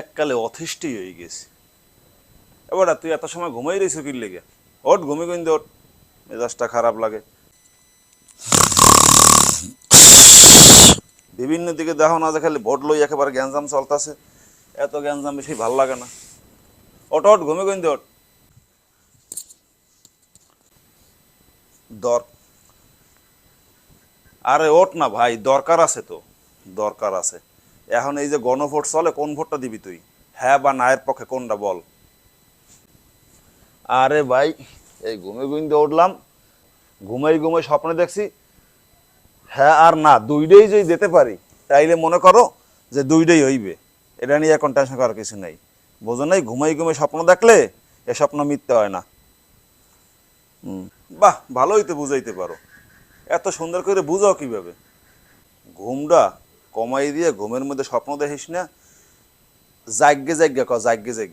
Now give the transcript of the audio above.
এককালে অথিষ্টি হয়ে গেছি। এবার তুই এত সময় ঘুমাই রইছ কি লেগে? ওট ঘুমি কিন্তু ওট মেজাজটা খারাপ লাগে। বিভিন্ন দিকে দেখো না যে খালি ভোট লই একেবারে গ্যাঞ্জাম চলতেছে। এত গ্যাঞ্জাম বেশি ভালো লাগে না। ওট ওট ঘুমি কিন্তু ওট দর আরে ওট না ভাই, দরকার আছে তো। দরকার আছে। এখন এই যে গণভোট চলে, কোন ভোটটা দিবি তুই? হ্যাঁ বা নায়ের পক্ষে কোনটা বল? আরে ভাই, এই ঘুমে ঘুমিতে উঠলাম। ঘুমাই ঘুমাই স্বপ্নে দেখছি হ্যাঁ আর না, দুইটাই যদি যেতে পারি, তাইলে মনে করো যে দুইটাই হইবে। এটা নিয়ে এখন টেনশন করার কিছু নেই। বোঝো নাই, ঘুমাই ঘুমাই স্বপ্ন দেখলে এ স্বপ্ন মিথ্যে হয় না। বাহ, ভালোই তো বুঝাইতে পারো। এত সুন্দর করে বুঝাও কীভাবে? ঘুমটা কমাই দিয়ে ঘুমের মধ্যে স্বপ্ন দেখিস না জাগ্যে জাগ্যা ক জাগ্যে জাগ্যে